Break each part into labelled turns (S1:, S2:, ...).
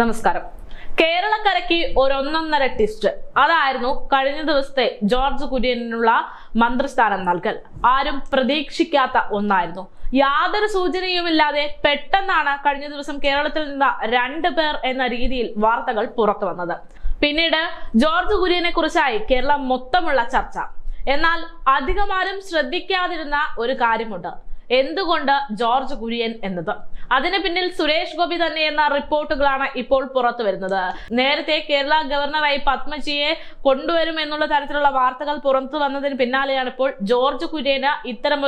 S1: നമസ്കാരം. കേരളക്കരയ്ക്ക് ഒരൊന്നൊന്നര ടിസ്റ്റ്. അതായിരുന്നു കഴിഞ്ഞ ദിവസത്തെ ജോർജ് കുര്യനുള്ള മന്ത്രിസ്ഥാനം നൽകൽ. ആരും പ്രതീക്ഷിക്കാത്ത ഒന്നായിരുന്നു. യാതൊരു സൂചനയുമില്ലാതെ പെട്ടെന്നാണ് കഴിഞ്ഞ ദിവസം കേരളത്തിൽ നിന്ന് രണ്ടു പേർ എന്ന രീതിയിൽ വാർത്തകൾ പുറത്തു വന്നത്. പിന്നീട് ജോർജ് കുര്യനെ കുറിച്ചായി കേരളം മൊത്തമുള്ള ചർച്ച. എന്നാൽ അധികമാരും ശ്രദ്ധിക്കാതിരുന്ന ഒരു കാര്യമുണ്ട്. എന്തുകൊണ്ട് ജോർജ് കുര്യൻ എന്നത്? അതിന് പിന്നിൽ സുരേഷ് ഗോപി തന്നെ എന്ന റിപ്പോർട്ടുകളാണ് ഇപ്പോൾ പുറത്തു വരുന്നത്. നേരത്തെ കേരള ഗവർണറായി പത്മജിയെ കൊണ്ടുവരും എന്നുള്ള തരത്തിലുള്ള വാർത്തകൾ പുറത്തു വന്നതിന് പിന്നാലെയാണ് ഇപ്പോൾ ജോർജ് കുര്യന്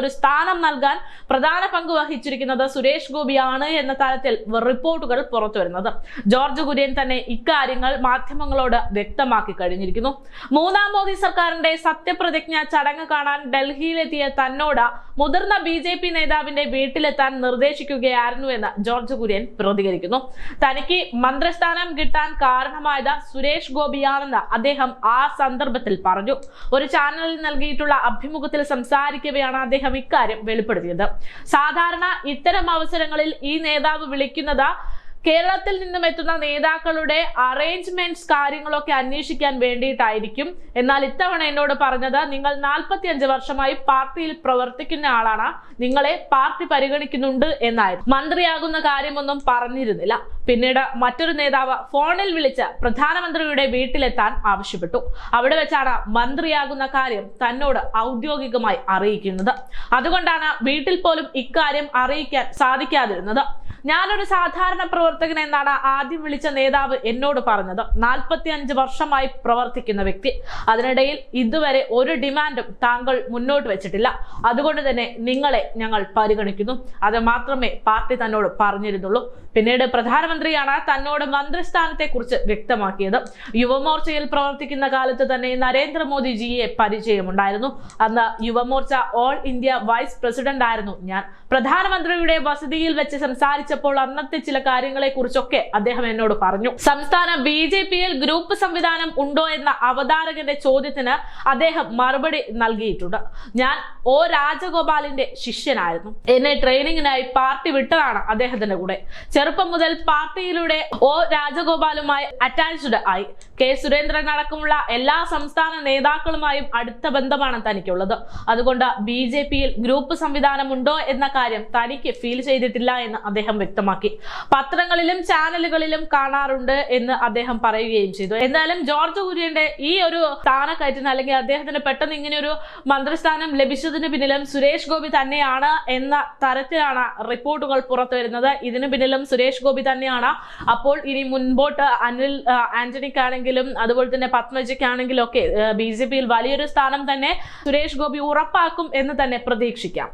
S1: ഒരു സ്ഥാനം നൽകാൻ പ്രധാന പങ്ക് വഹിച്ചിരിക്കുന്നത് സുരേഷ് ഗോപിയാണ് എന്ന തരത്തിൽ റിപ്പോർട്ടുകൾ പുറത്തു വരുന്നത്. ജോർജ് കുര്യൻ തന്നെ ഇക്കാര്യങ്ങൾ മാധ്യമങ്ങളോട് വ്യക്തമാക്കി കഴിഞ്ഞിരിക്കുന്നു. മൂന്നാം മോദി സർക്കാരിന്റെ സത്യപ്രതിജ്ഞ ചടങ്ങ് കാണാൻ ഡൽഹിയിലെത്തിയ തന്നോട് മുതിർന്ന ബി നേതാവിന്റെ വീട്ടിലെത്താൻ നിർദ്ദേശിക്കുകയായിരുന്നു എന്ന് ജോർജ് കുര്യൻ പ്രതികരിക്കുന്നു. തനിക്ക് മന്ത്രിസ്ഥാനം കിട്ടാൻ കാരണമായത് സുരേഷ് ഗോപിയാണെന്ന് അദ്ദേഹം ആ സന്ദർഭത്തിൽ പറഞ്ഞു. ഒരു ചാനലിൽ നൽകിയിട്ടുള്ള അഭിമുഖത്തിൽ സംസാരിക്കവെയാണ് അദ്ദേഹം ഇക്കാര്യം വെളിപ്പെടുത്തിയത്. സാധാരണ ഇത്തരം അവസരങ്ങളിൽ ഈ നേതാവ് വിളിക്കുന്നത് കേരളത്തിൽ നിന്നും എത്തുന്ന നേതാക്കളുടെ അറേഞ്ച്മെന്റ്സ് കാര്യങ്ങളൊക്കെ അന്വേഷിക്കാൻ വേണ്ടിയിട്ടായിരിക്കും. എന്നാൽ ഇത്തവണ എന്നോട് പറഞ്ഞത് നിങ്ങൾ നാൽപ്പത്തിയഞ്ച് വർഷമായി പാർട്ടിയിൽ പ്രവർത്തിക്കുന്ന ആളാണ്. നിങ്ങളെ പാർട്ടി പരിഗണിക്കുന്നുണ്ട് എന്നായിരുന്നു. മന്ത്രിയാകുന്ന കാര്യമൊന്നും പറഞ്ഞിരുന്നില്ല. പിന്നീട് മറ്റൊരു നേതാവ് ഫോണിൽ വിളിച്ച് പ്രധാനമന്ത്രിയുടെ വീട്ടിലെത്താൻ ആവശ്യപ്പെട്ടു. അവിടെ വെച്ചാണ് മന്ത്രിയാകുന്ന കാര്യം തന്നോട് ഔദ്യോഗികമായി അറിയിക്കുന്നത്. അതുകൊണ്ടാണ് വീട്ടിൽ പോലും ഇക്കാര്യം അറിയിക്കാൻ സാധിക്കാതിരുന്നത്. ഞാനൊരു സാധാരണ പ്രവർത്തകൻ എന്നാണ് ആദ്യം വിളിച്ച നേതാവ് എന്നോട് പറഞ്ഞത്. നാൽപ്പത്തി അഞ്ച് വർഷമായി പ്രവർത്തിക്കുന്ന വ്യക്തി. അതിനിടയിൽ ഇതുവരെ ഒരു ഡിമാൻഡും താങ്കൾ മുന്നോട്ട് വെച്ചിട്ടില്ല. അതുകൊണ്ട് തന്നെ നിങ്ങളെ ഞങ്ങൾ പരിഗണിക്കുന്നു. അത് മാത്രമേ പാർട്ടി തന്നോട് പറഞ്ഞിരുന്നുള്ളൂ. പിന്നീട് പ്രധാനമന്ത്രിയാണ് തന്നോട് മന്ത്രിസ്ഥാനത്തെ കുറിച്ച് വ്യക്തമാക്കിയത്. യുവമോർച്ചയിൽ പ്രവർത്തിക്കുന്ന കാലത്ത് തന്നെ നരേന്ദ്രമോദിജിയെ പരിചയമുണ്ടായിരുന്നു. അന്ന് Yuvamorcha all India vice president ആയിരുന്നു ഞാൻ. പ്രധാനമന്ത്രിയുടെ വസതിയിൽ വെച്ച് സംസാരിച്ചപ്പോൾ അന്നത്തെ ചില കാര്യങ്ങളെ കുറിച്ചൊക്കെ അദ്ദേഹം എന്നോട് പറഞ്ഞു. സംസ്ഥാന ബി ജെ പിയിൽ ഗ്രൂപ്പ് സംവിധാനം ഉണ്ടോ എന്ന അവതാരകന്റെ ചോദ്യത്തിന് അദ്ദേഹം മറുപടി നൽകിയിട്ടുണ്ട്. ഞാൻ ഒ രാജഗോപാലിന്റെ ശിഷ്യനായിരുന്നു. എന്നെ ട്രെയിനിങ്ങിനായി പാർട്ടി വിട്ടതാണ് അദ്ദേഹത്തിന്റെ കൂടെ. ചെറുപ്പം മുതൽ പാർട്ടിയിലൂടെ ഒ രാജഗോപാലുമായി അറ്റാച്ച്ഡ് ആയി. കെ സുരേന്ദ്രൻ അടക്കമുള്ള എല്ലാ സംസ്ഥാന നേതാക്കളുമായും അടുത്ത ബന്ധമാണ് തനിക്കുള്ളത്. അതുകൊണ്ട് ബി ജെ പിയിൽ ഗ്രൂപ്പ് സംവിധാനം ഉണ്ടോ എന്ന കാര്യം തനിക്ക് ഫീൽ ചെയ്തിട്ടില്ല എന്ന് അദ്ദേഹം വ്യക്തമാക്കി. പത്രങ്ങളിലും ചാനലുകളിലും കാണാറുണ്ട് എന്ന് അദ്ദേഹം പറയുകയും ചെയ്തു. എന്തായാലും ജോർജ് കുര്യന്റെ ഈ ഒരു സ്ഥാനക്കയറ്റിന് അല്ലെങ്കിൽ അദ്ദേഹത്തിന് പെട്ടെന്ന് ഇങ്ങനെ ഒരു മന്ത്രിസ്ഥാനം ലഭിച്ചതിന് പിന്നിലും സുരേഷ് ഗോപി തന്നെയാണ് എന്ന തരത്തിലാണ് റിപ്പോർട്ടുകൾ പുറത്തു വരുന്നത്. ഇതിന് പിന്നിലും സുരേഷ് ഗോപി തന്നെയാണ്. അപ്പോൾ ഇനി മുൻപോട്ട് അനിൽ ആന്റണിക്കാണെങ്കിലും അതുപോലെ തന്നെ പത്മജിക്കാണെങ്കിലും ഒക്കെ ബി ജെ പിയിൽ വലിയൊരു സ്ഥാനം തന്നെ സുരേഷ് ഗോപി ഉറപ്പാക്കും എന്ന് തന്നെ പ്രതീക്ഷിക്കാം.